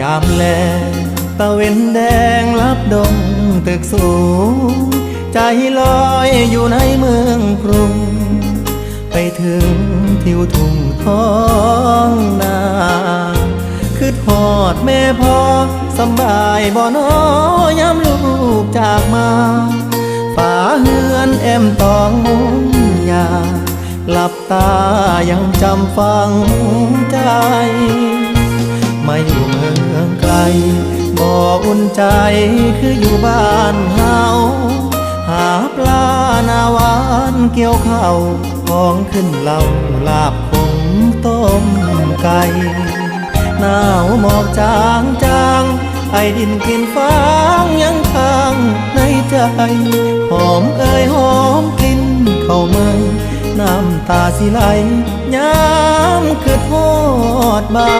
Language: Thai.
ยามแลตะเวนแดงลับดงตึกสูง ใจลอยอยู่ในเมืองกรุง ไปถึงทิวทุ่งท้องนาคือทอดแม่พ่อสบายบ่นอยามลูกจากมาฝาเฮือนแอมตองมุงยาหลับตายังจำฟังใจ อยู่เมืองไกล บ่อุ่นใจคืออยู่บ้านเฮาหาปลาหนาวานเกี่ยวข้าวของขึ้นเหล่าลาบคงต้มไก่หนาวหมอกจางจางไอดินกินฟางยังค้างในใจ หอมเอ่ยหอมกลิ่นเข้าเมืองน้ำตาสิไหลยามคือทอดบา